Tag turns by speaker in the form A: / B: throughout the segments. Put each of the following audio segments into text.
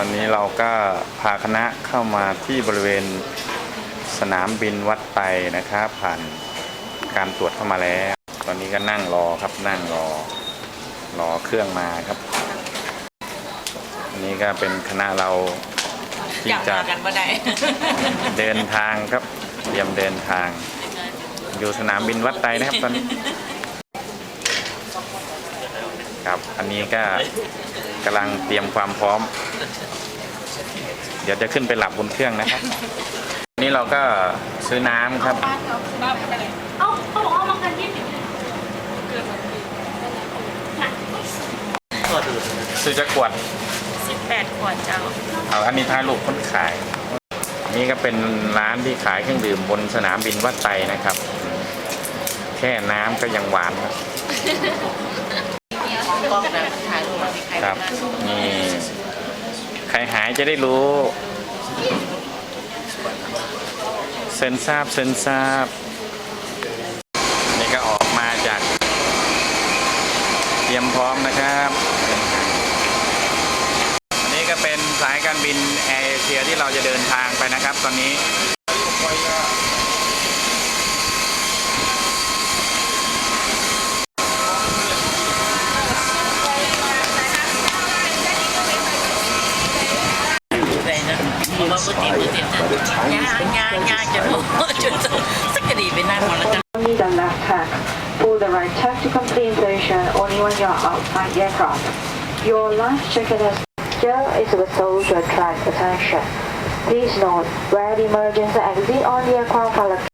A: อนนี้เราก็พาคณะเข้ามาที่บริเวณสนามบินวัดไตนะครับ ผ่านการตรวจเข้ามาแล้ว ตอนนี้ก็นั่งรอครับนั่งรอรอเครื่องมาครับ อันนี้ก็เป็นคณะเราที่
B: จับ
A: จะ
B: มากันว่าได้
A: เดินทางครับเตรียมเดินทาง อยู่สนามบินวัดไตนะครับตอนนี้ ครับ อันนี้ก็กำลังเตรียมความพร้อม เดี๋ยวจะขึ้นไปหลับบนเครื่องนะครับนนี้เราก็ซื้อน้ำครับ
C: เอ้าเขาบอกว่ามากันยี่สิบ
A: ซื้อจะขวด
B: 18ขวดเจ้า
A: เอาอันนี้ท้ายลูกคนขาย นี่ก็เป็นร้านที่ขายเครื่องดื่มบนสนามบินวัดไตนะครับ แค่น้ำก็ยังหวานครับ
B: กล้องนะถ่ายรูปมามีใคร
A: ครับ
B: บ้าง
A: นี่ใครหาย จะได้รู้ เซนทราบเซนทราบ นี่ก็ออกมาจาก เตรียมพร้อมนะครับอันนี้ก็เป็นสายการบินแอร์เอเชียที่เราจะเดินทางไปนะครับ ตอนนี้
D: Your life jacket has here is vessel to attract attention. Please note where the emergency exit on the aircraft.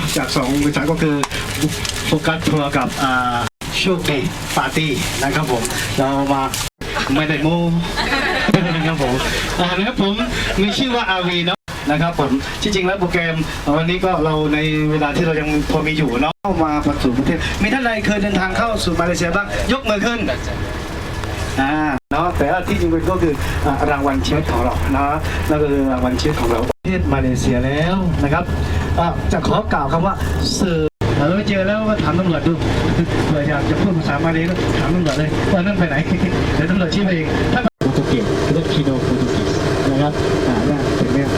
D: ะ
E: จากสองบริษัทก็คือโฟกัสทัวร์กับอ่าโชคดีปาร์ตี้นะครับผม เรามาไม่ได้โม้นะครับผมอ่านะครับผมมีชื่อว่าอาวีเนาะนะครับผมจริงๆแล้วโปรแกรมวันนี้ก็เราในเวลาที่เรายังพอมีอยู่เนาะเข้ามาประสู่ประเทศมีท่านใดเคยเดินทางเข้าสู่มาเลเซียบ้างยกมือขึ้นอ่าเนาะแต่ว่าที่จริงมันก็คือรางวัลชีวิตของเราเนาะนั่นก็คือรางวัลชีวิตของเราประเทศมาเลเซียแล้วนะครับ อะจะขอกล่าวคำว่าสื่อเออเจอแล้วก็ถามตำรวจดูเผื่ออยากจะพูดภาษามาเลยก็ถามตำรวจเลยว่านั่นไปไหนเดี๋ยวตำรวจชี้ไปเองถ้าโปรตุเกสเรียกคีโนโปรตุเกสนะครับอ่าเนี่ยเป็นเนี่ย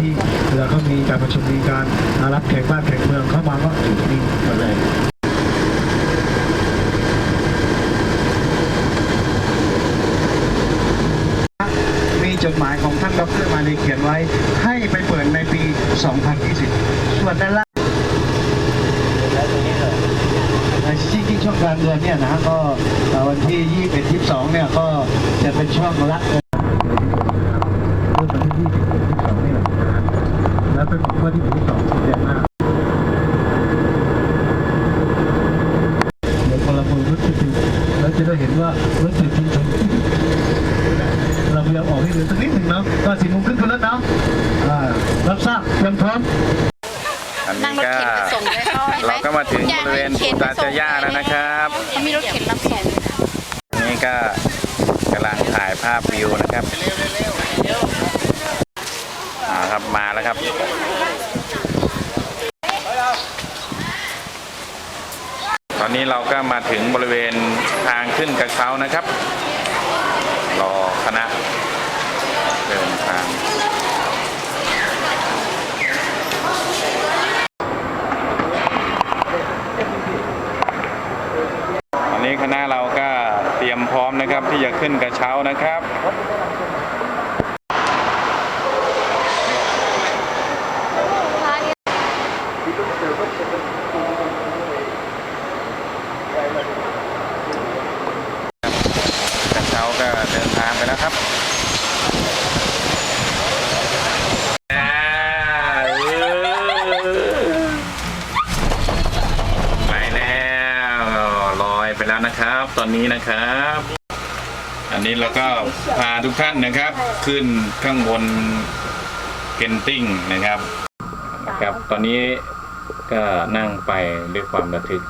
E: ที่เวลาเขามีการประชุมมีการรับแขกบ้านแขกเมืองเข้ามาก็อยู่ที่นี่หมดเลยมี ถึงบริเว
A: ณภูตาจาย่าแล้วนะครับ
F: เขามีรถเข็นรับส่ง
A: นี่ก็กำลังถ่ายภาพวิวนะครับอาครับมาแล้วครับตอนนี้เราก็มาถึงบริเวณทางขึ้นกระเช้านะครับ รอคณะ หน้าเราก็เตรียมพร้อมนะครับที่จะขึ้นกระเช้านะครับ ตอนนี้นะครับ อันนี้เราก็พาทุกท่านนะครับ ขึ้นข้างบนเกนติ้งนะครับครับ ตอนนี้ก็นั่งไปด้วยความระทึก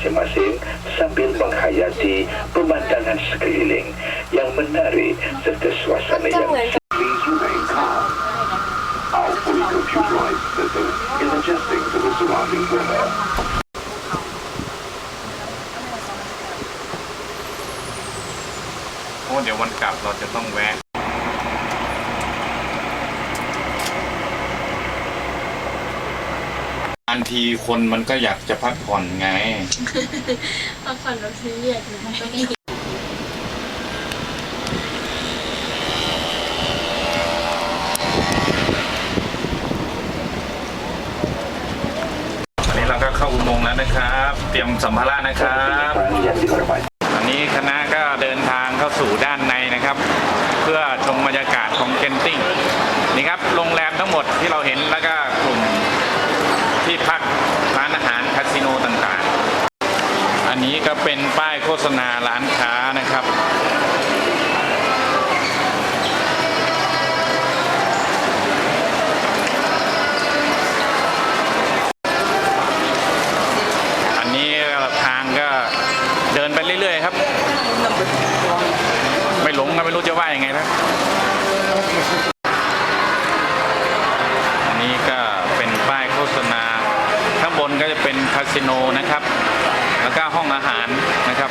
G: masing-masing sambil menghayati pemandangan sekeliling yang menarik serta suasana yang เพราะ
A: เดี๋ยววันกลับเราจะต้องแวะ ทีคนมันก็อยากจะพักผ่อนไง
C: พักผ่อนเราซื้เรียกหรือมัน
A: ก็ดีนนี้เราก็เข้าอุโมงค์แล้วนะครับ เตรียมสัมภาระนะครับ เรื่อยๆครับ ไม่หลงก็ไม่รู้จะว่ายังไงแล้วนนี้ก็เป็นป้ายโฆษณา ข้างบนก็จะเป็นคาสิโนนะครับ แล้วก็ห้องอาหารนะครับ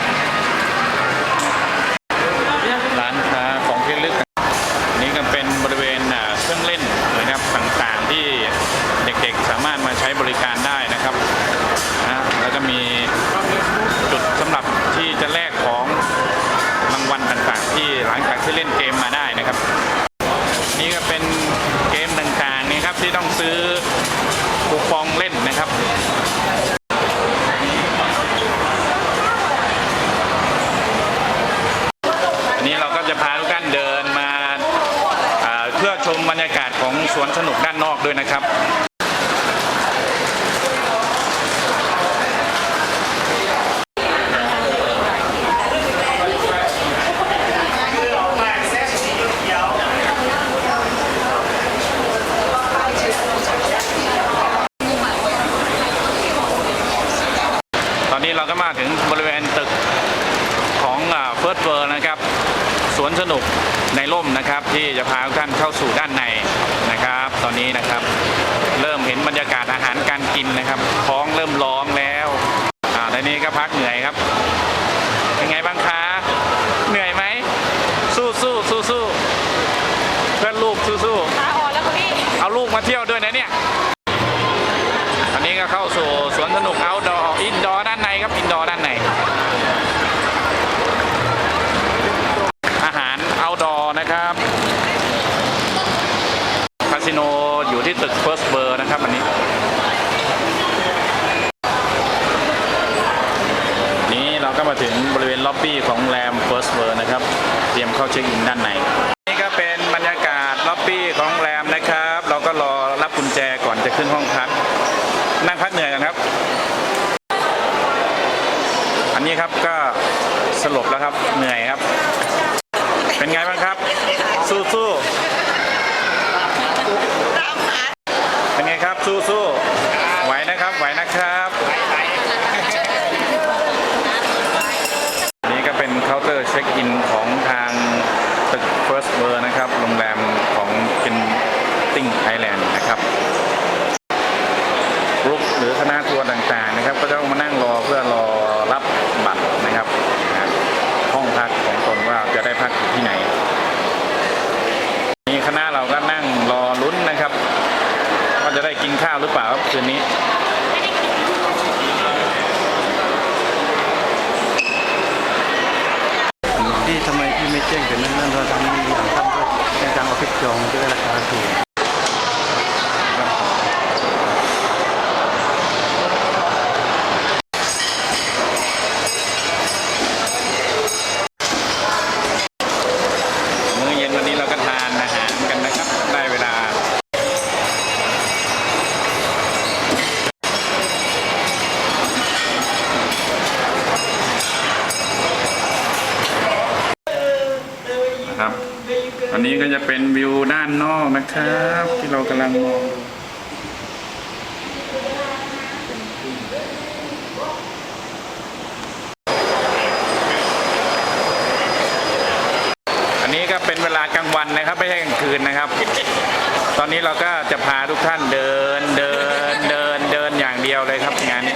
A: ที่ตึกเฟิร์สเบอร์นะครับวันนี้ นี้เราก็มาถึงบริเวณล็อบบี้ของแรมเฟิร์สเบอร์นะครับ เตรียมเข้าเช็คอินด้านใน ว่าจะได้พักอยู่ที่ไหน มีคณะเราก็นั่งรอลุ้นนะครับว่าจะได้กินข้าวหรือเปล่าครับคืนนี้
E: ที่ทำไมพี่ไม่แจ้งแต่นั้นนั่นเราทำอย่างท่านก็แจ้งทางออฟฟิศจองจะได้ราคาถูก
A: มื้อเย็นวันนี้เราก็ทานอาหารกันนะครับ ได้เวลา นะครับ อันนี้ก็จะเป็นวิวด้านนอกนะครับ ที่เรากำลังมองดูอันนี้ก็เป็นเวลากลาง วันนะครับ ไม่ใช่กลางคืนนะครับ ตอนนี้เราก็จะพาทุกท่านเดินเดินเดินเดินอย่างเดียวเลยครับงานนี้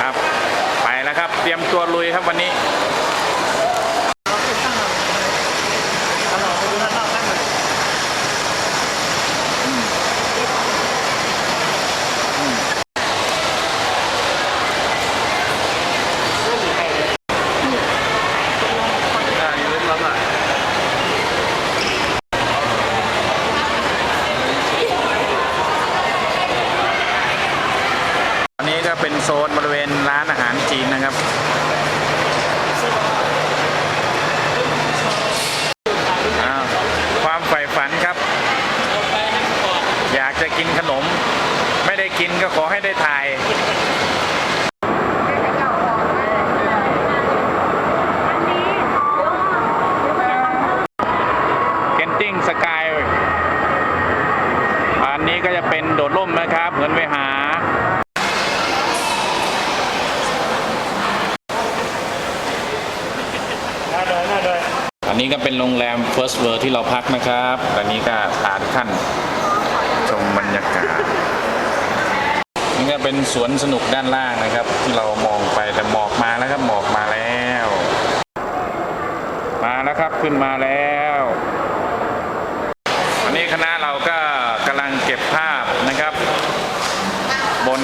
A: ครับ ไปแล้วครับ เตรียมตัวลุยครับวันนี้นี้ก็เป็นโซนบริเวณร้านอาหารจีนนะครับ อ้าวความใฝ่ฝันครับ อยา กินขนม ไม่ได้กินก็ขอให้ได้ถ่ายเกนติ้งสกาย อันนี้ก็จะเป็นโดดร่มนะครับ เหมือนไปหา อันนี้ก็เป็นโรงแรม First World ที่เราพักนะครับอันนี้ก็พาทุกท่าน บรรยากาศนี่ก็เป็นสวนสนุกด้านล่างนะครับ ที่เรามองไปแต่หมอกมาแล้วครับหมอกมาแล้ว มาแล้วครับขึ้นมาแล้ววันนี้คณะเราก็กำลังเก็บภาพนะครับ บน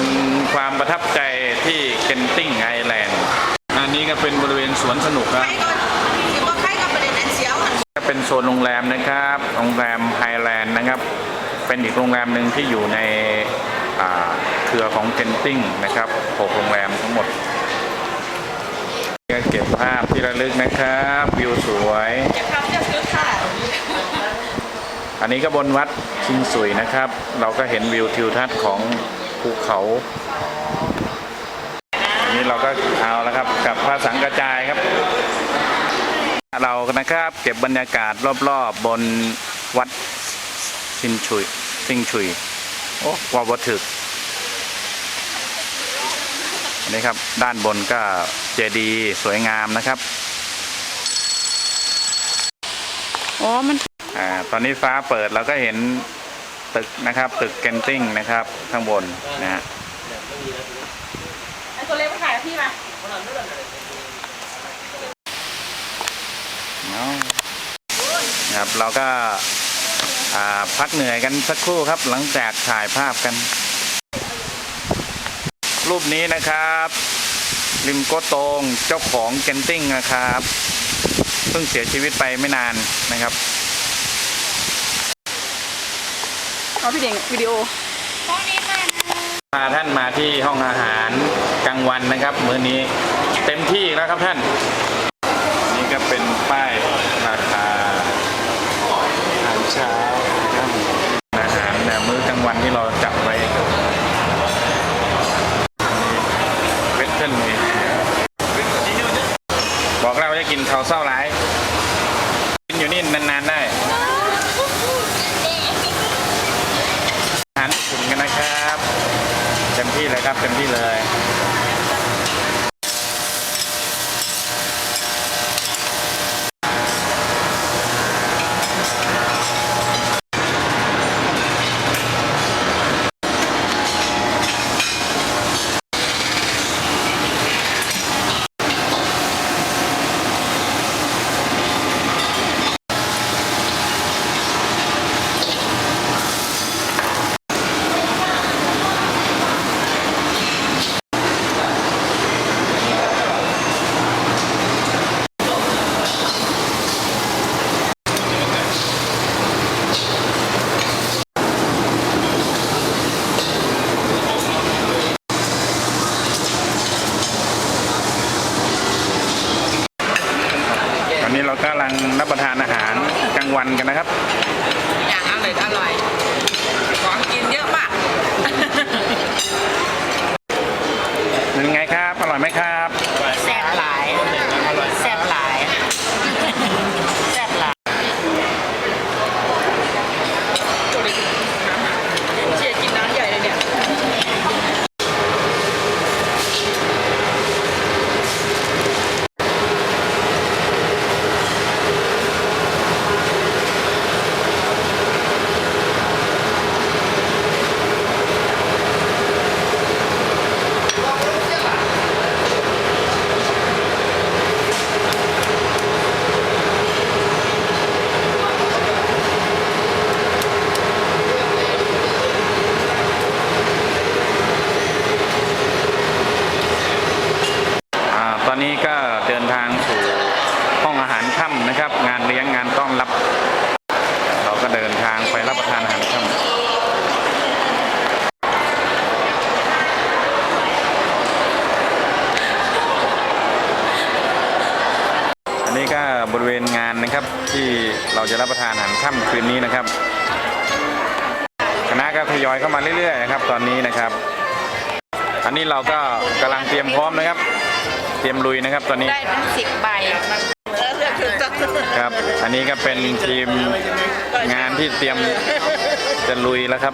A: ความประทับใจที่เคนติงไอแลนด์อันนี้ก็เป็นบริเวณสวนสนุกครับก็เป็นโซนโรงแรมนะครับ โรงแรมไฮแลนด์นะครับ เป็นอีกโรงแรมหนึ่งที่อยู่ในเครือของเคนติ้งนะครับหกโรงแรมทั้งหมดเก็บภาพที่ระลึกนะครับวิวสวย
B: จะทำจะซื้อค่ะ
A: อันนี้ก็บนวัดชิงสุยนะครับ เราก็เห็นวิวทิวทัศน์ของภูเขาอันนี้เราก็เอาแล้วครับกับพระสังกระจายครับ เรานะครับเก็บบรรยากาศรอบๆบบนวัด ชินชุยซิงชุยโอ้วาวัถึกอันนี้ครับด้านบนก็เจดีย์สวยงามนะครับ
F: อ๋อมัน
A: อ่าตอนนี้ฟ้าเปิดเราก็เห็นตึกนะครับ ตึกเกนติ้งนะครับ ข้างบนนะฮะ
B: ไอตัวเล็กมาถ่ายกับพี่มา
A: เอานะครับเราก็อ่า พักเหนื่อยกันสักครู่ครับ หลังจากถ่ายภาพกัน รูปนี้นะครับริมโกโตงเจ้าของเกนติ้งนะครับเพิ่งเสียชีวิตไปไม่นานนะครับ
F: เอาพี่เด่งวิดีโอ
A: พาท่านมาที่ห้องอาหารกลางวันนะครับมื้อนี้
B: อยาก
A: เต็มที่แล้วครับท่าน นี่ก็เป็นป้ายราคาอาหารเช้านะครับอาหารเนี่ยมื้อกลางวันที่เราจับไว้เวสเทิร์นนี่บอ กินข้าวเศร้าร้ายกินอยู่นี่นานๆได้อาหารญี่ปุ่นกันนะครับเต็มที่เลยครับเต็มที่เลย ต อนนี้เรากำลังรับประทานอาหารกลางวันกันนะครับ
B: อย่างอร่อยอร่อยของกินเยอะมาก
A: เป็นไงครับ อร่อยไหมครับ
B: แซ่บหลายแซ่บหลายแซ่บหลาย
F: เชียร์กินน้ำใหญ่เลยเนี่ย
A: อ่าตอ นี้ก็เดินทางสู่ห้องอาหารค่ำนะครับ งานเลี้ยงงานต้อนรับ เราก็เดินทางไปรับประทานอาหารค่ำอันนี้ก็บริเวณงานนะครับที่เราจะรับประทานอาหารค่ำคืนนี้นะครับ คณะก็ทยอยเข้ามาเรื่อยๆนะครับ ตอนนี้นะครับ อันนี้เราก็ รียมลุยนะครับตอนนี้
B: ได้ทั้งสิบใบ
A: ครับ อันนี้ก็เป็นทีมงานที่เตรียมจะลุยแล้วครับ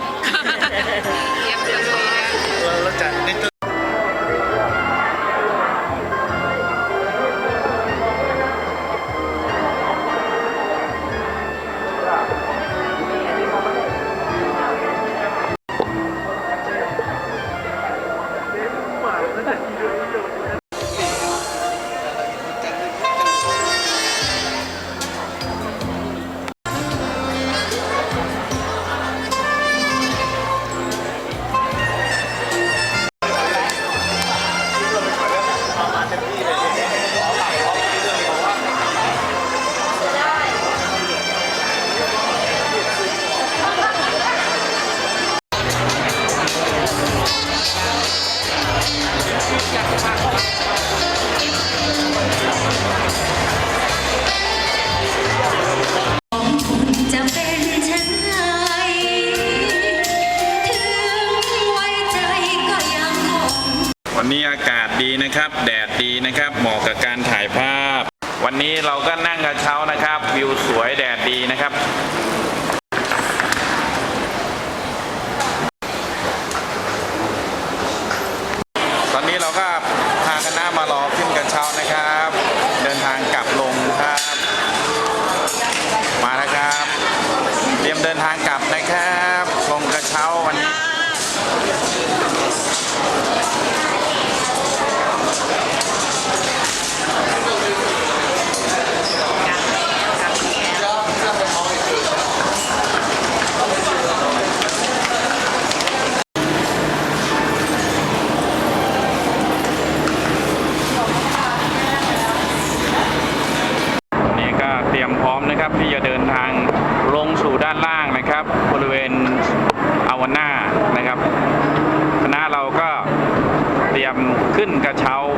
H: นะ
A: ครับ วิวสวยแดดดีนะครับ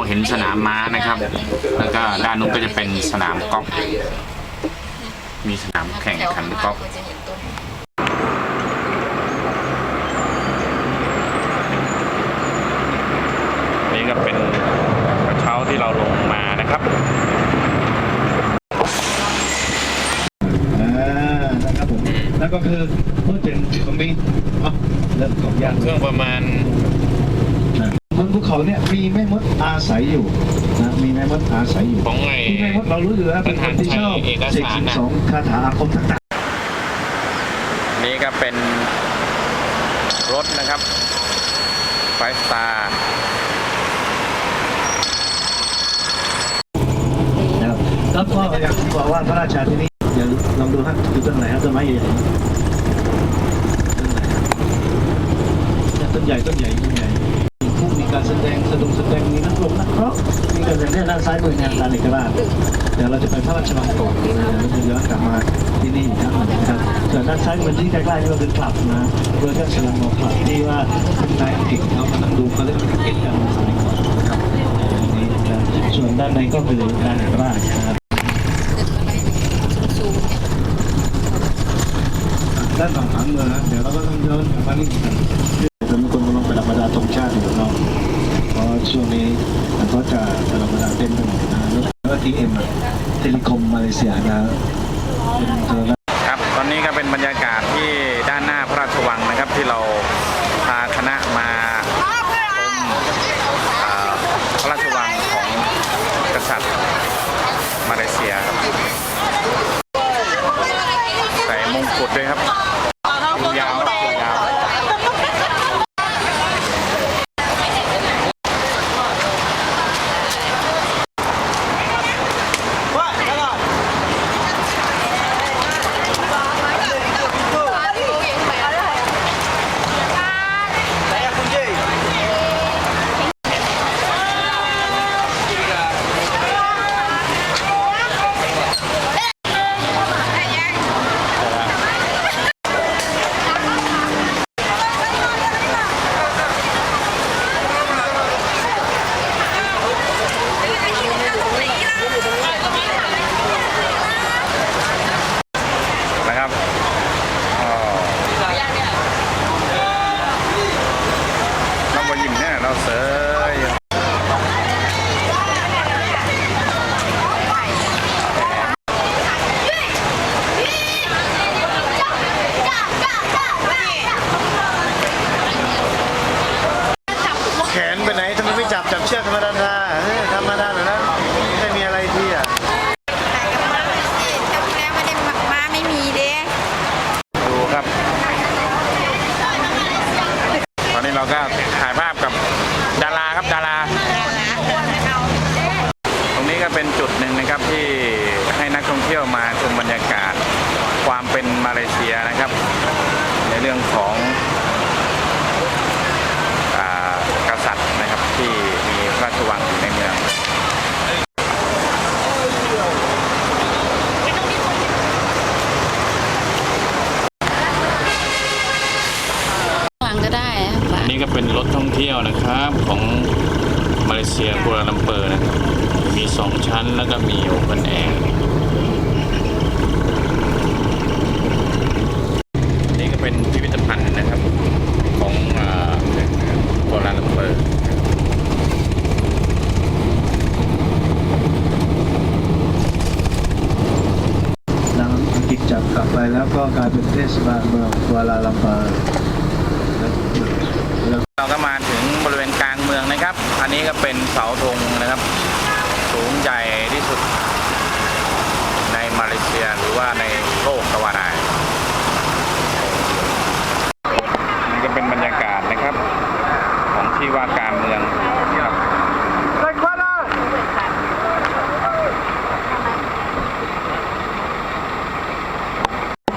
A: องเห็
F: น
A: สนามม้านะครับ แล้วก็ด้านนู้นก็จะเป็นสนามกอล์ฟมีสนามแข่งขันกอล์ฟ
B: จะเห็นต้น
A: นี่ก็เป็นกระเช้าที่เราลงมานะครับ
E: อ่านะครับผมแล้วก็คือพูดถึงตรงนี้เอ้าเรื่องของยาง
A: เครื่องประมาณ
E: บนภู เขาเนี่ยมีแม่มดอาศัยอยู่นะมีแม่มดอาศัยอยู่
A: ของไง
E: ที่แม่มดเรารู้อยู่แล้วเป็นคนที่ชอบ
A: เอก
E: เสก
A: สาร
E: สิบ
A: น่ะ
E: สองคาถาอาคมต่าง
A: นี่ก็เป็นรถนะครับไฟสตาร์
E: ๆนะครับแล้วก็อย่างที่บอกว่าพระราชาที่นี่เดี๋ยวลองดูฮะดูต้นไหนฮะต้นไม้ใหญ่ๆต้นไหนฮะต้นใหญ่ต้นใหญ่ต้นใหญ่ มีผู้มีการแสดงแสดงแสดงมีนักรบนักเคราะห์มีการแสดงเนี่ยด้านซ้ายมืองานลานเอกราชเดี๋ยวเราจะไปพระราชวังก่อนนะแล้วจะย้อนกลับมาที่นี่นะครับส่วนด้านซ้ายมือที่ใกล้ๆนี่ก็คือคลับนะเรือเจ้าชลังมอคลับที่ว่าคนไทยอังกฤษเขามานั่งดูเขาเล่นคริกเก็ตกันสมัยก่อนนะครับนี่นะส่วนด้านในก็คือลานเอกราชนะครับด้านฝั่งหลังเมืองนะเดี๋ยวเราก็ต้องย้อนกลับมานี่กันจะมีคนกำลังประดับประดาธงชาติอยู่เนาะเพราะ ช่วงนี้มันก็จะตลอดเวลาเต็มไปหมดนะแล้วก็ทีเอ็มเทเลคอมมาเลเซียนะเป็นโทร
A: เป็นจุดหนึ่งนะครับที่ให้นักท่องเที่ยวมาชมบรรยากาศความเป็นมาเลเซียนะครับ ในเรื่องของอากษัตริย์นะครับที่มีพระราชวังอยู่ในเมือง
C: วางก็ได้อะฝา
A: อันนี้ก็เป็นรถท่องเที่ยวนะครับของมาเลเซียกัวลาลัมเปอร์นะครับ มีสองชั้นแล้วก็มีโอเปนแอร์นี่ก็เป็นพิพิธภัณฑ์นะครับ ของกัวลาลัมเปอร์
E: หลังอังกฤษจับกลับไปแล้วก็กลายเป็นเทศบาลเมืองกัวลาลัมเปอร์แล้ว
A: เราก็มาถึงบริเวณกลางเมืองนะครับ อันนี้ก็เป็นเสาธงนะครับ สูงใหญ่ที่สุดในมาเลเซียหรือว่าในโลกก็ว่าได้นี่ก็เป็นบรรยากาศนะครับ ของที่ว่าการเมืองครับ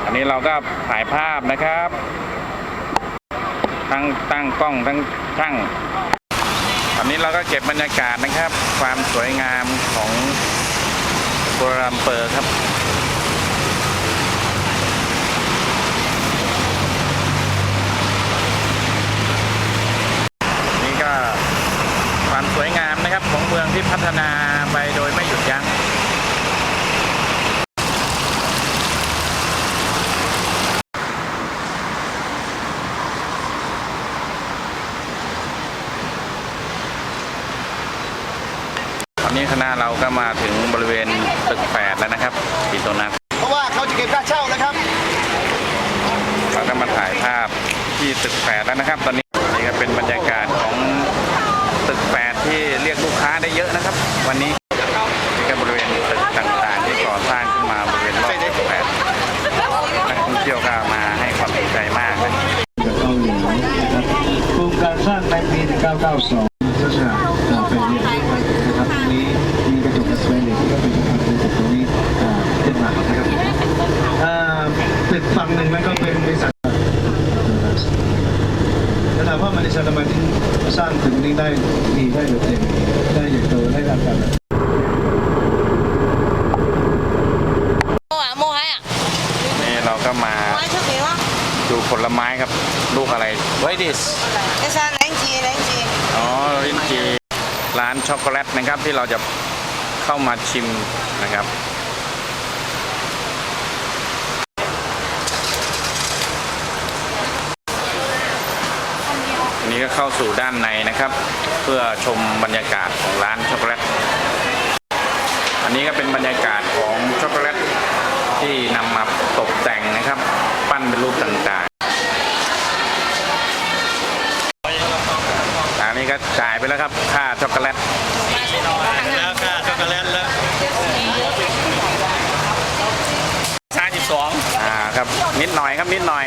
A: อันนี้เรา ก็ถ่ายภาพนะครับ ทั้งตั้งกล้องทั้งช่างตอนนี้เราก็เก็บบรรยากาศนะครับ ความสวยงามของกัวลาลัมเปอร์ครับนี่ก็ความสวยงามนะครับของเมืองที่พัฒนาไปโดยไม่หยุดยั้ง ตอ นนี้คณะเราก็มาถึงบริเวณตึกแปดแล้วนะครับปีโตนัส
E: เพราะว่าเขาจะเก็บค่าเช่านะครับ
A: เราก็มาถ่ายภาพที่ตึกแปดแล้วนะครับ ตอนนี้นี่ก็เป็นบรรยากาศของตึกแปดที่เรียกลูกค้าได้เยอะนะครับ วันนี้นี่ก็บริเวณตึกต่างๆ ที่ก่อสร้างขึ้นมาบริเวณรอบตึกแปดนักท่องเที่ยวก็มาให้ความสนใจมากนะ
E: จากเกาหลีนะครับโครงการสร้างในปี1992ลักษณะอ่าเป็นอย่างนี้นะครับตรงนี้มีกระจกกระสวยเหล็กที่ก็เป็นทางกระจกตรงนี้อ่าขึ้นมานะครับอ่าตึกฝั่งหนึ่งนั่นก็เป็นบริษัทแล้วถามว่ามาเลเซียทำไมถึง สร้างตึกนี้ได้ดีได้โดดเด่นได้ใหญ่โตได้รับการ
B: โมอะโมให้อะ
A: นี่เราก็มาดูผลไม้ครับ ลูกอะไรไวดิส
B: ไม่ใช่แรงจีแรงจี
A: อ๋อลิ้นจีร้านช็อกโกแลตนะครับที่เราจะเข้ามาชิมนะครับ อันนี้ก็ เข้าสู่ด้านในนะครับ เพื่อชมบรรยากาศของร้านช็อกโกแลต อันนี้ก็เป็นบรรยากาศของช็อกโกแลตที่นำมาตกแต่งนะครับ ปั้นเป็นรูปต่างๆอันนี้ก็จ่ายไปแล้วครับค่าช็อกโกแลต
E: แล้วก็ช็อกโกแลตแล้ว
A: 32อ่าครับนิดหน่อยครับนิดหน่อย